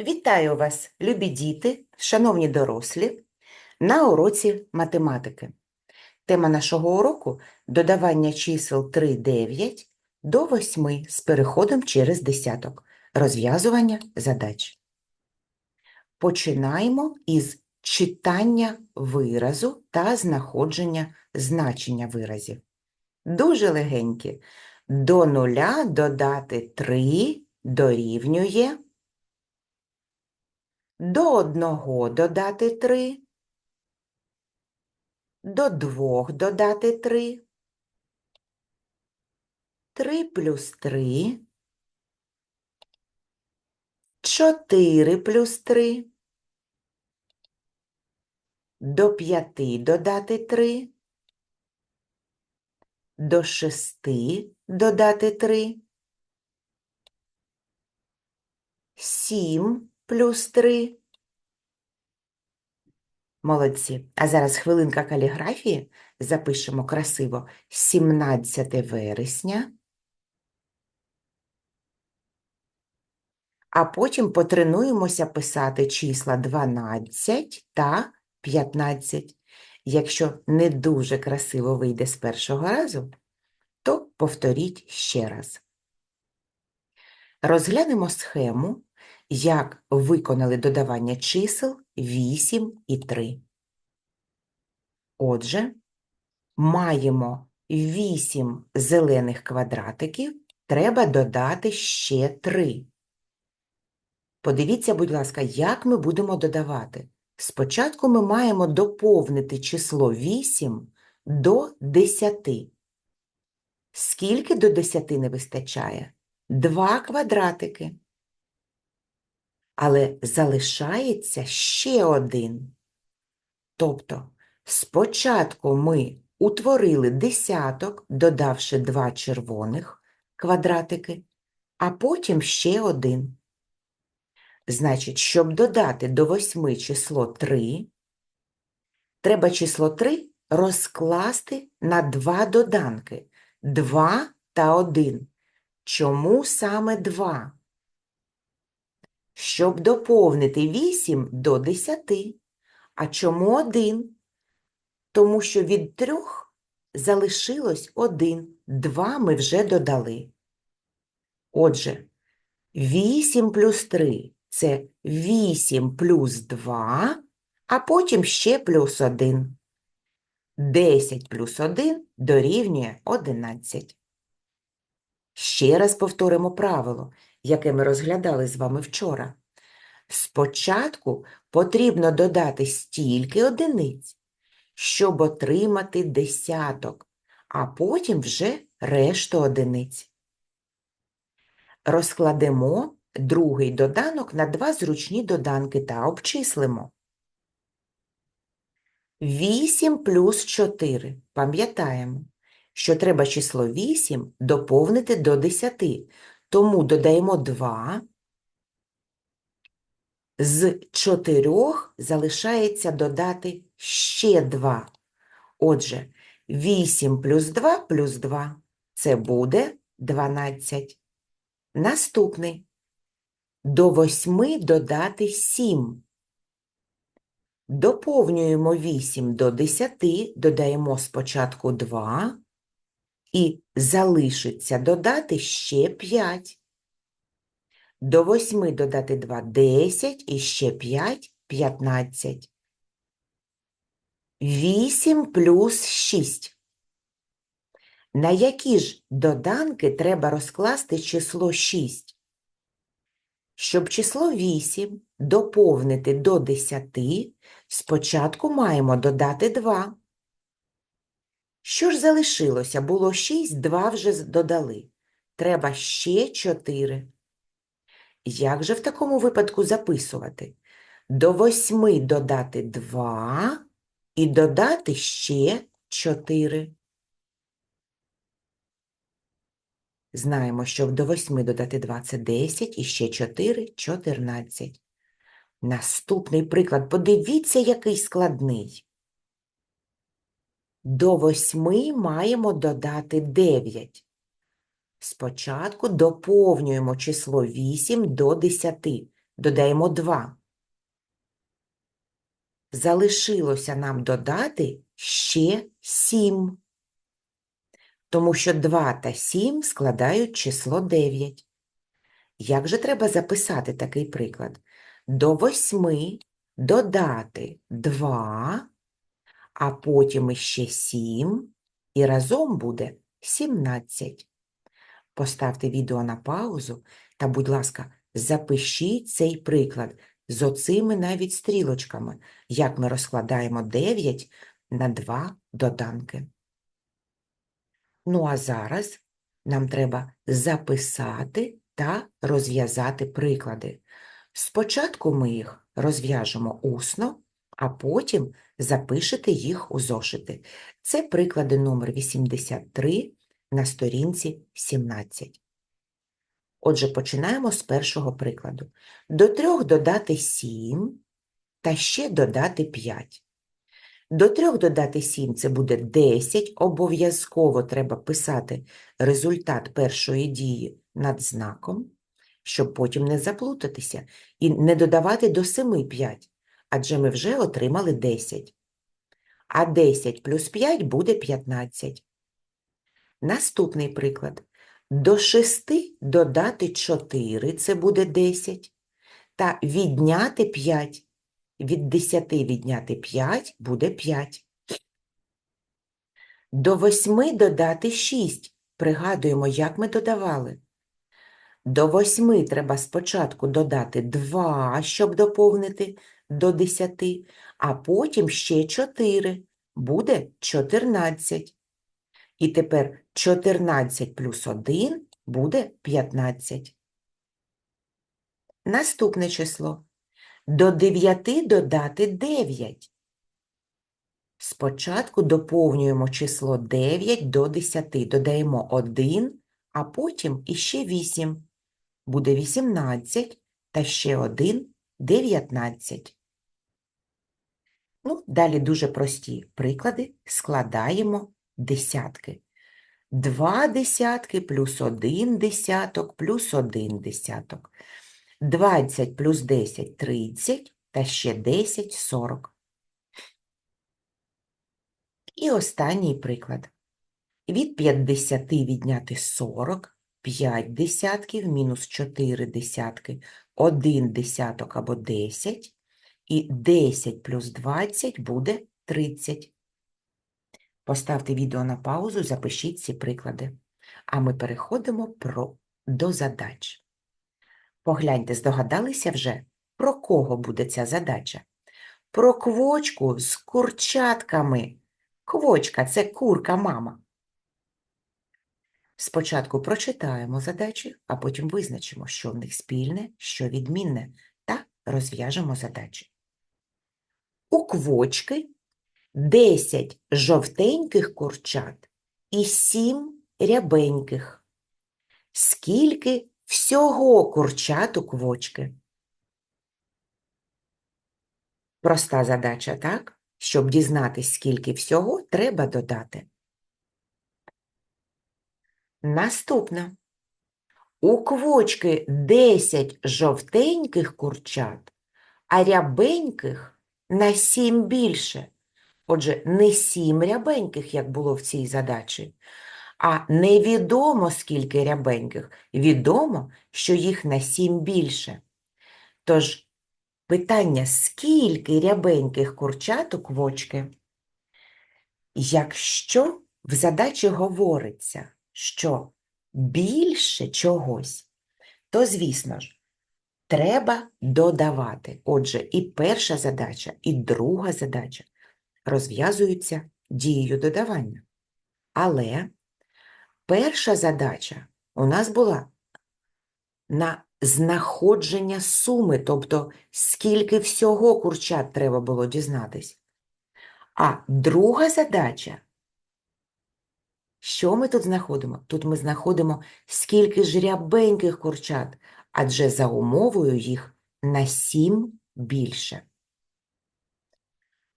Вітаю вас, любі діти, шановні дорослі, на уроці математики. Тема нашого уроку – додавання чисел 3, 9 до 8 з переходом через десяток, розв'язування задач. Починаємо із читання виразу та знаходження значення виразів. Дуже легенькі. До нуля додати 3 дорівнює до одного додати три, до двох додати три, три плюс три, чотири плюс три, до п'яти додати три, до шести додати три, сім плюс 3. Молодці. А зараз хвилинка каліграфії. Запишемо красиво 17 вересня. А потім потренуємося писати числа 12 та 15. Якщо не дуже красиво вийде з першого разу, то повторіть ще раз. Розглянемо схему як виконали додавання чисел 8 і 3. Отже, маємо 8 зелених квадратиків, треба додати ще 3. Подивіться, будь ласка, як ми будемо додавати. Спочатку ми маємо доповнити число 8 до 10. Скільки до 10 не вистачає? Два квадратики але залишається ще один. Тобто, спочатку ми утворили десяток, додавши два червоних квадратики, а потім ще один. Значить, щоб додати до восьми число 3, треба число 3 розкласти на два доданки 2 та 1. Чому саме 2? Щоб доповнити 8 до 10. А чому 1? Тому що від 3 залишилось 1, 2 ми вже додали. Отже, 8 плюс 3 – це 8 плюс 2, а потім ще плюс 1. 10 плюс 1 дорівнює 11. Ще раз повторимо правило яке ми розглядали з вами вчора. Спочатку потрібно додати стільки одиниць, щоб отримати десяток, а потім вже решту одиниць. Розкладемо другий доданок на два зручні доданки та обчислимо. 8 плюс 4. Пам'ятаємо, що треба число 8 доповнити до 10, тому додаємо 2. З 4 залишається додати ще 2. Отже, 8 плюс 2 плюс 2 – це буде 12. Наступний. До 8 додати 7. Доповнюємо 8 до 10, додаємо спочатку 2, і залишиться додати ще 5. До 8 додати 2 – 10 і ще 5 – 15. 8 плюс 6. На які ж доданки треба розкласти число 6? Щоб число 8 доповнити до 10, спочатку маємо додати 2. Що ж залишилося? Було 6, 2 вже додали. Треба ще 4. Як же в такому випадку записувати? До 8 додати 2 і додати ще 4. Знаємо, що до 8 додати 2 – це 10 і ще 4 – 14. Наступний приклад. Подивіться, який складний. До восьми маємо додати 9. Спочатку доповнюємо число 8 до 10. додаємо 2. Залишилося нам додати ще 7, тому що 2 та 7 складають число 9. Як же треба записати такий приклад? До 8 додати 2, а потім іще 7, і разом буде 17. Поставте відео на паузу та, будь ласка, запишіть цей приклад з оцими навіть стрілочками, як ми розкладаємо 9 на 2 доданки. Ну а зараз нам треба записати та розв'язати приклади. Спочатку ми їх розв'яжемо усно, а потім запишете їх у зошити. Це приклади номер 83 на сторінці 17. Отже, починаємо з першого прикладу. До 3 додати 7 та ще додати 5. До 3 додати 7 – це буде 10. Обов'язково треба писати результат першої дії над знаком, щоб потім не заплутатися і не додавати до 7 5, адже ми вже отримали 10. А 10 плюс 5 буде 15. Наступний приклад. До 6 додати 4 – це буде 10. Та відняти 5. Від 10 відняти 5 буде 5. До 8 додати 6. Пригадуємо, як ми додавали. До 8 треба спочатку додати 2, щоб доповнити до 10, а потім ще 4. Буде 14. І тепер 14 плюс 1 буде 15. Наступне число. До 9 додати 9. Спочатку доповнюємо число 9 до 10, додаємо 1, а потім іще 8. Буде 18 та ще 1 – 19. Ну, далі дуже прості приклади. Складаємо десятки. 2 десятки плюс 1 десяток плюс 1 десяток. 20 плюс 10 – 30, та ще 10 – 40. І останній приклад. Від 50 відняти 40, 5 десятків мінус 4 десятки, 1 десяток або 10, і 10 плюс 20 буде 30. Поставте відео на паузу, запишіть ці приклади. А ми переходимо про... до задач. Погляньте, здогадалися вже, про кого буде ця задача? Про квочку з курчатками. Квочка – це курка мама. Спочатку прочитаємо задачі, а потім визначимо, що в них спільне, що відмінне, та розв'яжемо задачі. У квочки 10 жовтеньких курчат і 7 рябеньких. Скільки всього курчат у квочки? Проста задача, так? Щоб дізнатись, скільки всього, треба додати. Наступна. У квочки 10 жовтеньких курчат, а рябеньких на 7 більше. Отже, не 7 рябеньких, як було в цій задачі, а невідомо, скільки рябеньких. Відомо, що їх на 7 більше. Тож, питання, скільки рябеньких курчат у квочки? Якщо в задачі говориться, що більше чогось, то, звісно ж, треба додавати. Отже, і перша задача, і друга задача розв'язуються дією додавання. Але перша задача у нас була на знаходження суми, тобто скільки всього курчат треба було дізнатись. А друга задача що ми тут знаходимо? Тут ми знаходимо скільки ж рябеньких курчат, адже за умовою їх на 7 більше.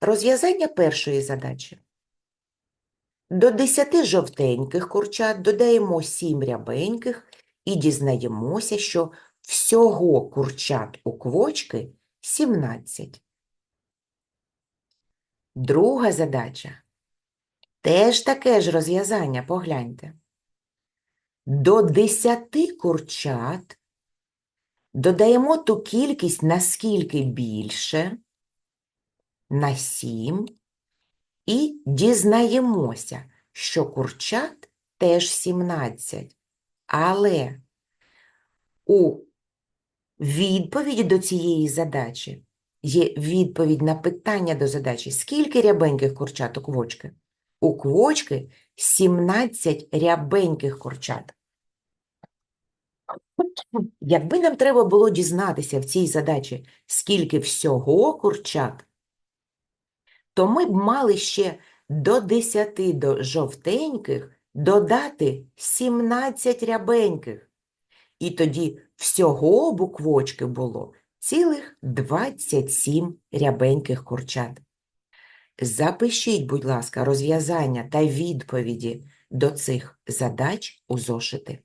Розв'язання першої задачі. До 10 жовтеньких курчат додаємо 7 рябеньких і дізнаємося, що всього курчат у квочки 17. Друга задача. Теж таке ж розв'язання, погляньте. До 10 курчат додаємо ту кількість наскільки більше, на 7, і дізнаємося, що курчат теж 17. Але у відповіді до цієї задачі є відповідь на питання до задачі. Скільки рябеньких курчат у квочки? У квочки 17 рябеньких курчат. Якби нам треба було дізнатися в цій задачі, скільки всього курчат, то ми б мали ще до 10 до жовтеньких додати 17 рябеньких. І тоді всього буквочки було цілих 27 рябеньких курчат. Запишіть, будь ласка, розв'язання та відповіді до цих задач у зошити.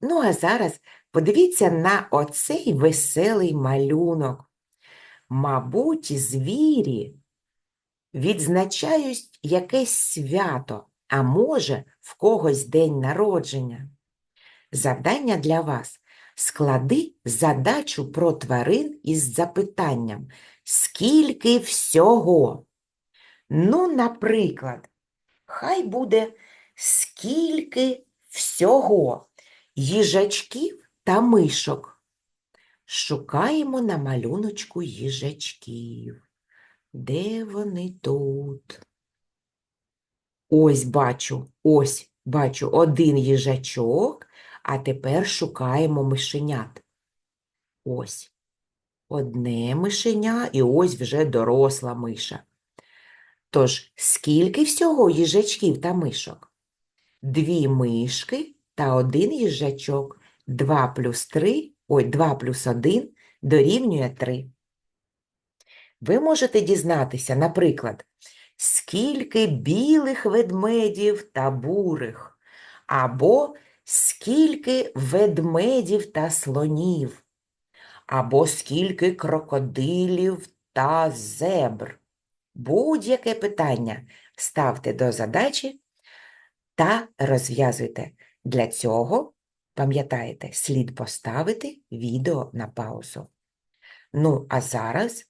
Ну, а зараз подивіться на оцей веселий малюнок. Мабуть, звірі відзначають якесь свято, а може, в когось день народження. Завдання для вас. Склади задачу про тварин із запитанням Скільки всього? Ну, наприклад, хай буде скільки всього їжачків та мишок. Шукаємо на малюночку їжачків. Де вони тут? Ось бачу, ось бачу один їжачок, а тепер шукаємо мишенят. Ось одне мишеня і ось вже доросла миша. Тож, скільки всього їжачків та мишок? Дві мишки та один їжачок. Два плюс три, ой, два плюс один дорівнює три. Ви можете дізнатися, наприклад, скільки білих ведмедів та бурих, або скільки ведмедів та слонів, або скільки крокодилів та зебр. Будь-яке питання ставте до задачі та розв'язуйте. Для цього, пам'ятаєте, слід поставити відео на паузу. Ну, а зараз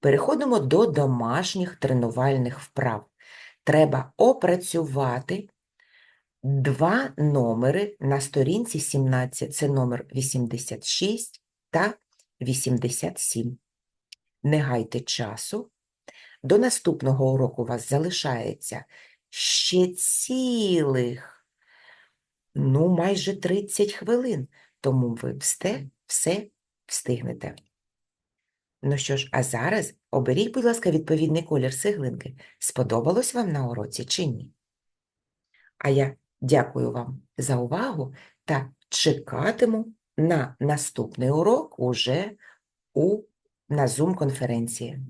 переходимо до домашніх тренувальних вправ. Треба опрацювати два номери на сторінці 17, це номер 86 та 87. Не гайте часу. До наступного уроку у вас залишається ще цілих, ну, майже 30 хвилин, тому ви все, все встигнете. Ну що ж, а зараз оберіть, будь ласка, відповідний колір цеглинки. Сподобалось вам на уроці чи ні? А я дякую вам за увагу та чекатиму на наступний урок уже у, на Zoom-конференції.